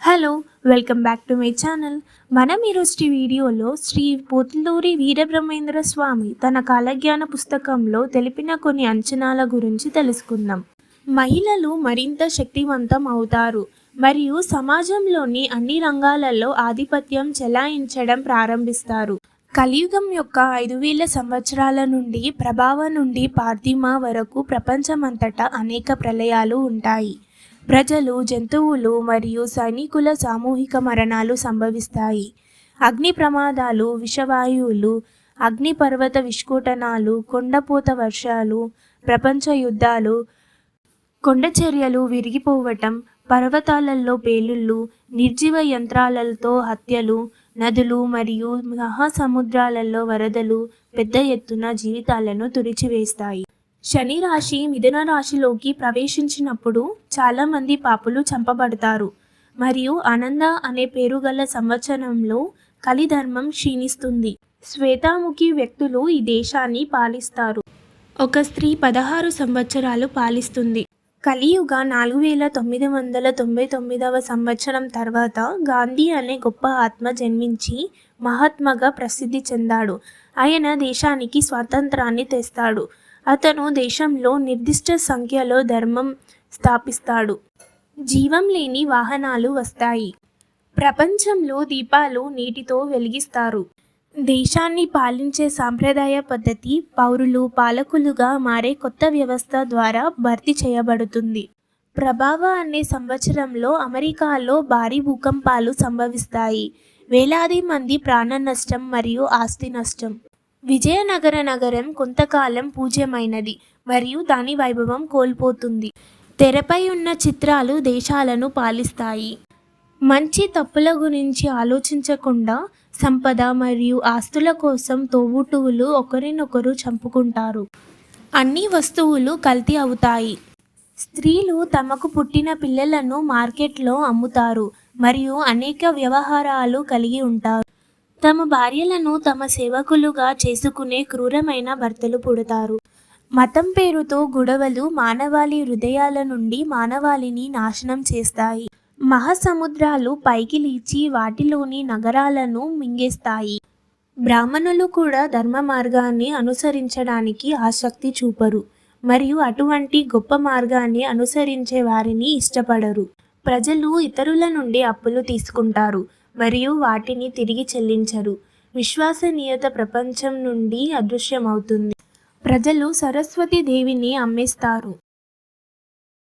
Hello welcome back to my channel. మనం ఈరోజు వీడియోలో శ్రీ పోతులూరి వీరబ్రహ్మేంద్ర స్వామి తన కాలజ్ఞాన పుస్తకంలో తెలిపిన కొన్ని అంచనాల గురించి తెలుసుకుందాం. మహిళలు మరింత శక్తివంతం అవుతారు మరియు సమాజంలోని అన్ని రంగాలలో ఆధిపత్యం చెలాయించడం ప్రారంభిస్తారు. కలియుగం యొక్క ఐదు వేల సంవత్సరాల నుండి ప్రభావ నుండి పార్థిమ వరకు ప్రపంచమంతటా అనేక ప్రళయాలు ఉంటాయి. ప్రజలు జంతువులు మరియు సైనికుల సామూహిక మరణాలు సంభవిస్తాయి. అగ్ని ప్రమాదాలు విషవాయువులు అగ్నిపర్వత విస్ఫోటనాలు కొండపోత వర్షాలు ప్రపంచ యుద్ధాలు కొండ చర్యలు విరిగిపోవటం పర్వతాలలో పేలుళ్ళు నిర్జీవ యంత్రాలతో హత్యలు నదులు మరియు మహాసముద్రాలలో వరదలు పెద్ద ఎత్తున జీవితాలను తుడిచివేస్తాయి. శని రాశి మిథున రాశిలోకి ప్రవేశించినప్పుడు చాలామంది పాపులు చంపబడతారు. మరియు ఆనంద అనే పేరు గల సంవత్సరంలో కలిధర్మం క్షీణిస్తుంది. శ్వేతాముఖి వ్యక్తులు ఈ దేశాన్ని పాలిస్తారు. ఒక స్త్రీ పదహారు సంవత్సరాలు పాలిస్తుంది. కలియుగ నాలుగు వేల తొమ్మిది వందల తొంభై తొమ్మిదవ సంవత్సరం తర్వాత గాంధీ అనే గొప్ప ఆత్మ జన్మించి మహాత్మగా ప్రసిద్ధి చెందాడు. ఆయన దేశానికి స్వాతంత్రాన్ని తెస్తాడు. అతను దేశంలో నిర్దిష్ట సంఖ్యలో ధర్మం స్థాపిస్తాడు. జీవం లేని వాహనాలు వస్తాయి. ప్రపంచంలో దీపాలు నీటితో వెలిగిస్తారు. దేశాన్ని పాలించే సాంప్రదాయ పద్ధతి పౌరులు పాలకులుగా మారే కొత్త వ్యవస్థ ద్వారా భర్తీ చేయబడుతుంది. ప్రభావ అనే సంవత్సరంలో అమెరికాలో భారీ భూకంపాలు సంభవిస్తాయి. వేలాది మంది ప్రాణ నష్టం మరియు ఆస్తి నష్టం. విజయనగర నగరం కొంతకాలం పూజ్యమైనది మరియు దాని వైభవం కోల్పోతుంది. తెరపై ఉన్న చిత్రాలు దేశాలను పాలిస్తాయి. మంచి తప్పుల గురించి ఆలోచించకుండా సంపద మరియు ఆస్తుల కోసం తోబుట్టువులు ఒకరినొకరు చంపుకుంటారు. అన్ని వస్తువులు కల్తీ అవుతాయి. స్త్రీలు తమకు పుట్టిన పిల్లలను మార్కెట్లో అమ్ముతారు మరియు అనేక వ్యవహారాలు కలిగి ఉంటారు. తమ భార్యలను తమ సేవకులుగా చేసుకునే క్రూరమైన భర్తలు పుడతారు. మతం పేరుతో గొడవలు మానవాళి హృదయాల నుండి మానవాళిని నాశనం చేస్తాయి. మహాసముద్రాలు పైకి లేచి వాటిలోని నగరాలను మింగేస్తాయి. బ్రాహ్మణులు కూడా ధర్మ మార్గాన్ని అనుసరించడానికి ఆసక్తి చూపరు మరియు అటువంటి గొప్ప మార్గాన్ని అనుసరించే వారిని ఇష్టపడరు. ప్రజలు ఇతరుల నుండి అప్పులు తీసుకుంటారు. మరియు వాటిని తిరిగి చెల్లించరు. విశ్వసనీయత ప్రపంచం నుండి అదృశ్యమవుతుంది. ప్రజలు సరస్వతి దేవిని అమ్మేస్తారు.